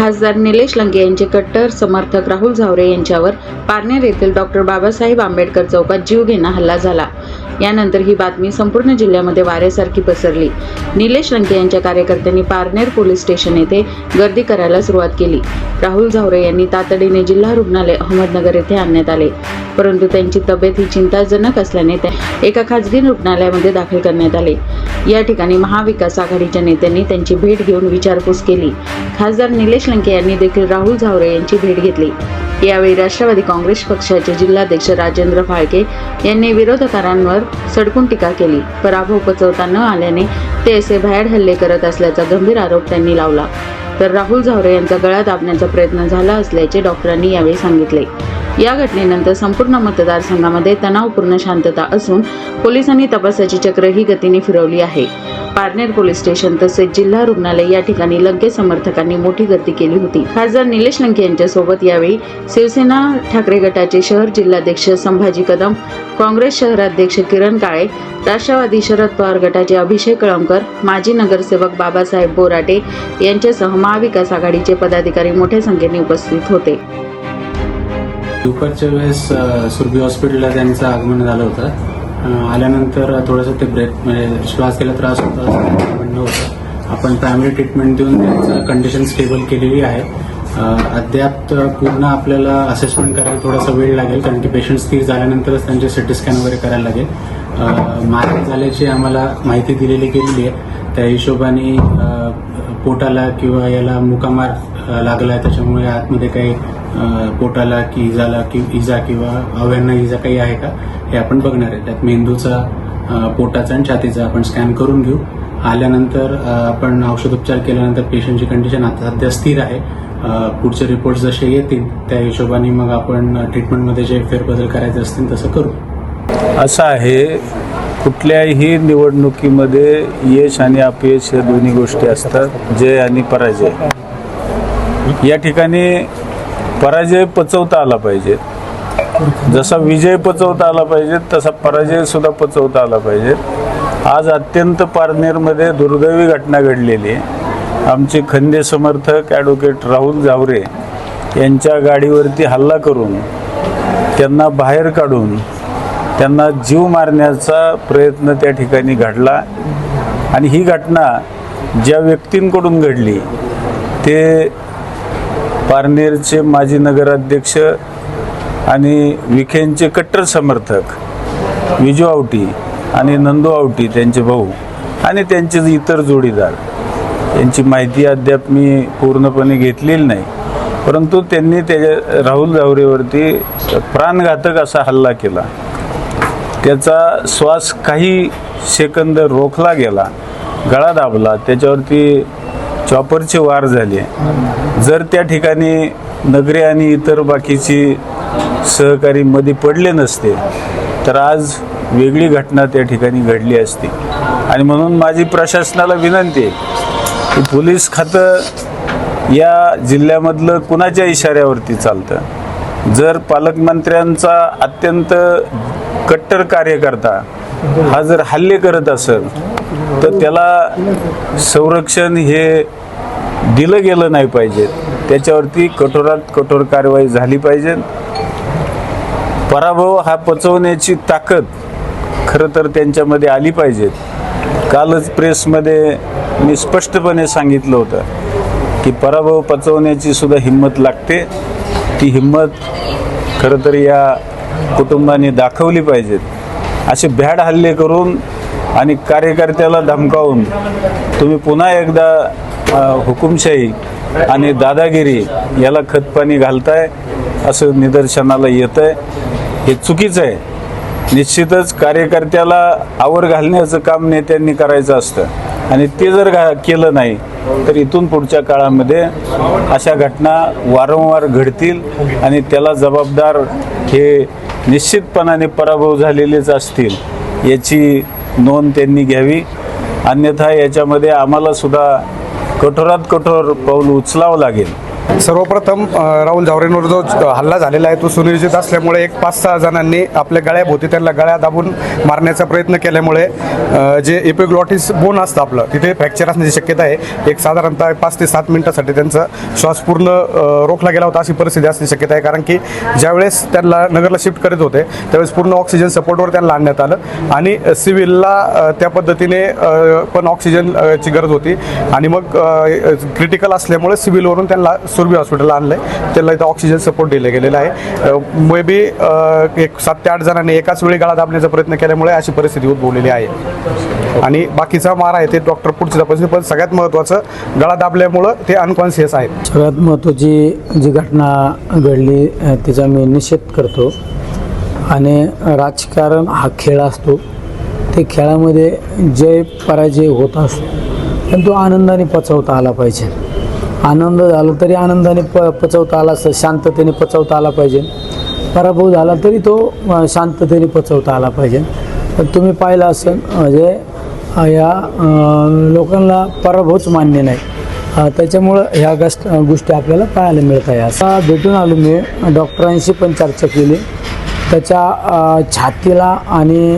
खासदार निलेश लंके यांचे कट्टर समर्थक राहुल झावरे यांच्यावर पारनेर येथील डॉक्टर बाबासाहेब आंबेडकर चौकात जीवघेणा हल्ला झाला. यानंतर ही बातमी संपूर्ण जिल्ह्यामध्ये वाऱ्यासारखी पसरली. निलेश लंके यांच्या कार्यकर्त्यांनी पारनेर पोलीस स्टेशन येथे गर्दी करायला सुरुवात केली. राहुल झावरे यांनी तातडीने जिल्हा रुग्णालय अहमदनगर येथे आणण्यात आले. परंतु त्यांची तब्येत ही चिंताजनक असल्याने त्या एका खाजगी रुग्णालयामध्ये दाखल करण्यात आले. या ठिकाणी महाविकास आघाडीच्या नेत्यांनी त्यांची भेट घेऊन विचारपूस केली. खासदार निलेश लंके यांनी देखील राहुल झावरे यांची भेट घेतली. यावेळी राष्ट्रवादी काँग्रेस पक्षाचे जिल्हाध्यक्ष राजेंद्र फाळके यांनी विरोधकांवर सडकून टीका केली. पराभव पचवता न आल्याने ते असे बाहेर हल्ले करत असल्याचा गंभीर आरोप त्यांनी लावला. तर राहुल झावरे यांचा गळा दाबण्याचा प्रयत्न झाला असल्याचे डॉक्टरांनी यावेळी सांगितले. या घटनेनंतर संपूर्ण मतदारसंघामध्ये तणावपूर्ण शांतता असून पोलिसांनी तपासाची चक्र ही गतीने फिरवली आहे. पारनेर पोलीस स्टेशन तसेच जिल्हा रुग्णालय या ठिकाणी लंके समर्थकांनी मोठी गर्दी केली होती. खासदार निलेश लंके यांच्यासोबत यावेळी शिवसेना ठाकरे गटाचे शहर जिल्हाध्यक्ष संभाजी कदम काँग्रेस शहराध्यक्ष किरण काळे राष्ट्रवादी शरद पवार गटाचे अभिषेक कळमकर माजी नगरसेवक बाबासाहेब बोराटे यांच्यासह महाविकास आघाडीचे पदाधिकारी मोठ्या संख्येने उपस्थित होते. दुपारच्या वेळेस सुरभी हॉस्पिटलला त्यांचं आगमन झालं होतं. आल्यानंतर थोडंसं ते ब्रेथ म्हणजे श्वास घ्यायला त्रास होता असं म्हणणं होतं. आपण प्रायमरी ट्रीटमेंट देऊन त्यांचं कंडिशन स्टेबल केलेली आहे. अद्याप पूर्ण आपल्याला असेसमेंट करायला थोडासा वेळ लागेल कारण की पेशंट स्थिर झाल्यानंतरच त्यांचे सिटी स्कॅन वगैरे करायला लागेल. अ, झाल्याची आम्हाला माहिती दिलेली गेलेली आहे. त्या हिशोबाने पोटाला किंवा याला मुकामार लागला आहे त्याच्यामुळे आतमध्ये काही पोटाला की इजाला कि इजा किंवा अव्यांना इजा काही आहे का हे आपण बघणार आहे. त्यात मेंदूचा पोटाचा आणि छातीचा आपण स्कॅन करून घेऊ. आल्यानंतर आपण औषधोपचार केल्यानंतर पेशंटची कंडिशन आता सध्या स्थिर आहे. पुढचे रिपोर्ट जसे येतील त्या हिशोबाने मग आपण ट्रीटमेंटमध्ये जे फेरबदल करायचे असतील तसं करू. असं आहे कुठल्याही निवडणुकीमध्ये यश आणि अपयश या दोन्ही गोष्टी असतात जय आणि पराजय. या ठिकाणी पराजय पचवता आला पाहिजे. जसा विजय पचवता आला पाहिजे तसा पराजय सुद्धा पचवता आला पाहिजे. आज अत्यंत पारनेरमध्ये दुर्दैवी घटना घडलेली आहे. आमचे खंदे समर्थक ॲडव्होकेट राहुल जावरे यांच्या गाडीवरती हल्ला करून त्यांना बाहेर काढून त्यांना जीव मारण्याचा प्रयत्न त्या ठिकाणी घडला. आणि ही घटना ज्या व्यक्तींकडून घडली ते पारनेरचे माजी नगराध्यक्ष आणि विखेंचे कट्टर समर्थक विजू आवटी आणि नंदू आवटी त्यांचे भाऊ आणि त्यांचे इतर जोडीदार. यांची माहिती अद्याप मी पूर्णपणे घेतलेली नाही. परंतु त्यांनी त्याच्या राहुल जावरेवरती प्राणघातक असा हल्ला केला. त्याचा श्वास काही सेकंद रोखला गेला गळा दाबला त्याच्यावरती चॉपरची वार झाले जर त्या ठिकाणी नगरे आणि इतर बाकीची सहकारी मध्ये पडले नसते तर आज वेगळी घटना त्या ठिकाणी घडली असती. आणि म्हणून माझी प्रशासनाला विनंती आहे की पोलीस खातं या जिल्ह्यामधलं कुणाच्या इशाऱ्यावरती चालतं? जर पालकमंत्र्यांचा अत्यंत कट्टर कार्यकर्ता हा जर हल्ले करत असेल तर त्याला संरक्षण हे दिलं गेलं नाही पाहिजे. त्याच्यावरती कठोरात कठोर कारवाई झाली पाहिजे. पराभव हा पचवण्याची ताकद खरं तर त्यांच्यामध्ये आली पाहिजे. कालच प्रेसमध्ये मी स्पष्टपणे सांगितलं होतं की पराभव पचवण्याची सुद्धा हिंमत लागते. ती हिंमत खरं तर या कुटुंबाने दाखवली पाहिजेत असे भ्याड हल्ले करून आणि कार्यकर्त्याला धमकावून तुम्ही पुन्हा एकदा हुकुमशाही आणि दादागिरी याला खतपाणी घालताय असं निदर्शनाला येतं आहे हे चुकीचं आहे. निश्चितच कार्यकर्त्याला आवर घालण्याचं काम नेत्यांनी करायचं असतं. आणि ते जर घा केलं नाही तर इथून पुढच्या काळामध्ये अशा घटना वारंवार घडतील आणि त्याला जबाबदार हे निश्चितपणाने पराभव झालेलेच असतील याची नोंद त्यांनी घ्यावी. अन्यथा याच्यामध्ये आम्हाला सुद्धा कठोरात कठोर पाऊल उचलावं लागेल. सर्वप्रथम राहुल जावरेंवर जो हल्ला झालेला आहे तो सुनियोजित असल्यामुळे एक पाच सहा जणांनी आपल्या गळ्याभोवती त्यांना गळ्या दाबून मारण्याचा प्रयत्न केल्यामुळे जे एपिग्लॉटिस बोन असतं आपलं तिथे फ्रॅक्चर असण्याची शक्यता आहे. एक साधारणतः पाच ते सात मिनिटासाठी त्यांचा श्वास पूर्ण रोखला गेला होता अशी परिस्थिती असण्याची शक्यता आहे. कारण की ज्यावेळेस त्यांना नगरला शिफ्ट करत होते त्यावेळेस पूर्ण ऑक्सिजन सपोर्टवर त्यांना आणण्यात आलं. आणि सिव्हिलला त्या पद्धतीने पण ऑक्सिजन ची गरज होती. आणि मग क्रिटिकल असल्यामुळे सिव्हिलवरून त्यांना सुरभी हॉस्पिटलला आणलं आहे त्याला इथं ऑक्सिजन सपोर्ट दिले गेलेला आहे. मे बी एक सात ते आठ जणांनी एकाच वेळी गळा दाबण्याचा प्रयत्न केल्यामुळे अशी परिस्थिती उद्भवलेली आहे. आणि बाकीचा मार आहे ते डॉक्टर पुढची तपासणी पण सगळ्यात महत्त्वाचं गळा दाबल्यामुळं ते अनकॉन्शियस आहेत. सगळ्यात महत्त्वाची जी घटना घडली तिचा मी निषेध करतो. आणि राजकारण हा खेळ असतो. ते खेळामध्ये जय पराजय होत असतो पण तो आनंदाने पचवता आला पाहिजे. आनंद झाला तरी आनंदाने प पचवता आला असं शांततेने पचवता आला पाहिजे. पराभव झाला तरी तो शांततेने पचवता आला पाहिजे. पण तुम्ही पाहिलं असेल म्हणजे या लोकांना पराभवच मान्य नाही. त्याच्यामुळं ह्या गस्ट गोष्टी आपल्याला पाहायला मिळत आहे असा भेटून आलो मी डॉक्टरांशी पण चर्चा केली. त्याच्या छातीला आणि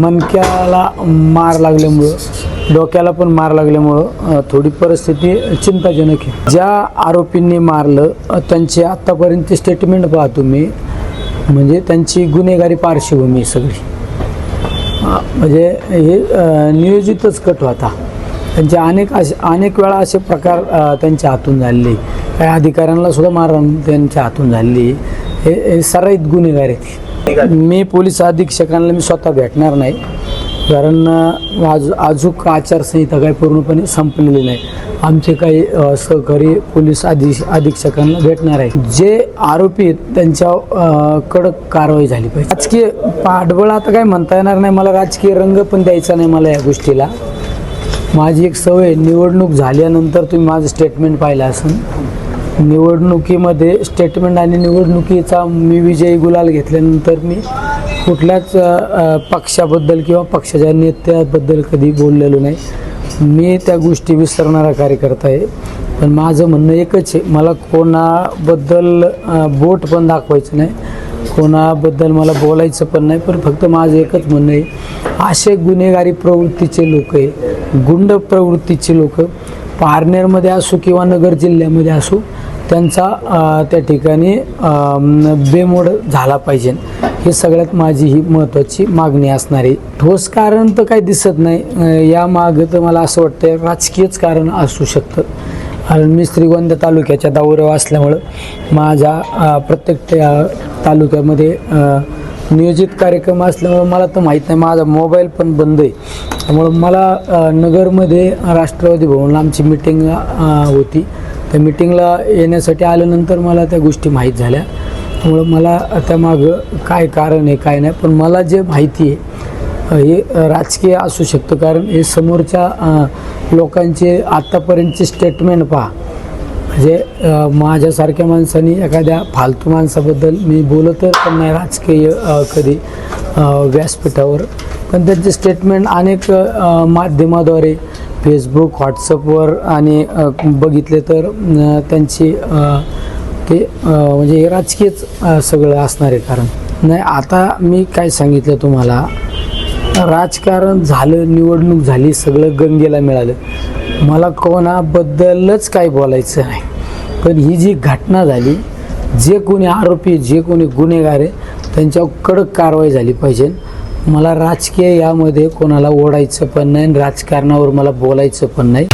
मणक्याला मार लागल्यामुळं डोक्याला पण मार लागल्यामुळं थोडी परिस्थिती चिंताजनक आहे. ज्या आरोपींनी मारलं त्यांची त्यांचे स्टेटमेंट पहा तुम्ही. म्हणजे त्यांची गुन्हेगारी पार्श्वभूमी सगळी. म्हणजे हे नियोजितच कट होता. त्यांचे अनेक असे अनेक वेळा असे प्रकार त्यांच्या हातून झालेले. काही अधिकाऱ्यांना सुद्धा मारण त्यांच्या हातून झालेली. हे सराईत गुन्हेगार आहेत मी पोलीस अधीक्षकांना मी स्वतः भेटणार नाही. कारण आज अजूक आचारसंहिता काही पूर्णपणे संपलेली नाही. आमचे काही सहकारी पोलीस अधिक अधीक्षकांना भेटणार आहे. जे आरोपी आहेत त्यांच्या कडक कारवाई झाली पाहिजे. राजकीय पाठबळ आता काय म्हणता येणार नाही. मला राजकीय रंग पण द्यायचा नाही मला या गोष्टीला. माझी एक सवय निवडणूक झाल्यानंतर तुम्ही माझं स्टेटमेंट पाहिलं असेल. निवडणुकीमध्ये स्टेटमेंट आणि निवडणुकीचा मी विजयी गुलाल घेतल्यानंतर मी कुठल्याच पक्षाबद्दल किंवा पक्षाच्या नेत्याबद्दल कधी बोललेलो नाही. मी त्या गोष्टी विसरणारा कार्यकर्ता आहे. पण माझं म्हणणं एकच आहे मला कोणाबद्दल बोट पण दाखवायचं नाही. कोणाबद्दल मला बोलायचं पण नाही. पण फक्त माझं एकच म्हणणं आहे असे गुन्हेगारी प्रवृत्तीचे लोक आहे गुंड प्रवृत्तीचे लोक पारनेरमध्ये असो किंवा नगर जिल्ह्यामध्ये असो त्यांचा त्या ठिकाणी बेमोड झाला पाहिजे. हे सगळ्यात माझी ही महत्त्वाची मागणी असणारी. ठोस कारण तर काही दिसत नाही. या मागं तर मला असं वाटतं राजकीयच कारण असू शकतं. कारण मी श्रीगोंदा तालुक्याच्या दौऱ्यावर असल्यामुळं माझ्या प्रत्येक तालुक्यामध्ये नियोजित कार्यक्रम असल्यामुळं मला तर माहीत नाही. माझा मोबाईल पण बंद आहे. त्यामुळं मला नगरमध्ये राष्ट्रवादी भवनला आमची मिटिंग होती. त्या मिटिंगला येण्यासाठी आल्यानंतर मला त्या गोष्टी माहीत झाल्या. त्यामुळं मला त्यामागं काय कारण आहे काय नाही पण मला जे माहिती आहे हे राजकीय असू शकतं. कारण हे समोरच्या लोकांचे आत्तापर्यंतचे स्टेटमेंट पहा. म्हणजे माझ्यासारख्या माणसाने एखाद्या फालतू माणसाबद्दल मी बोलतच पण नाही राजकीय कधी व्यासपीठावर. पण त्यांचे स्टेटमेंट अनेक माध्यमाद्वारे फेसबुक व्हॉट्सअपवर आणि बघितले तर त्यांची ते म्हणजे हे राजकीयच सगळं असणार आहे कारण. नाही आता मी काय सांगितलं तुम्हाला राजकारण झालं निवडणूक झाली सगळं गंगेला मिळालं. मला कोणाबद्दलच काय बोलायचं नाही. पण ही जी घटना झाली जे कोणी आरोपी जे कोणी गुन्हेगार आहे त्यांच्यावर कडक कारवाई झाली पाहिजे. मला राजकीय यामध्ये कोणाला ओढायचं पण नाही आणि राजकारणावर मला बोलायचं पण नाही.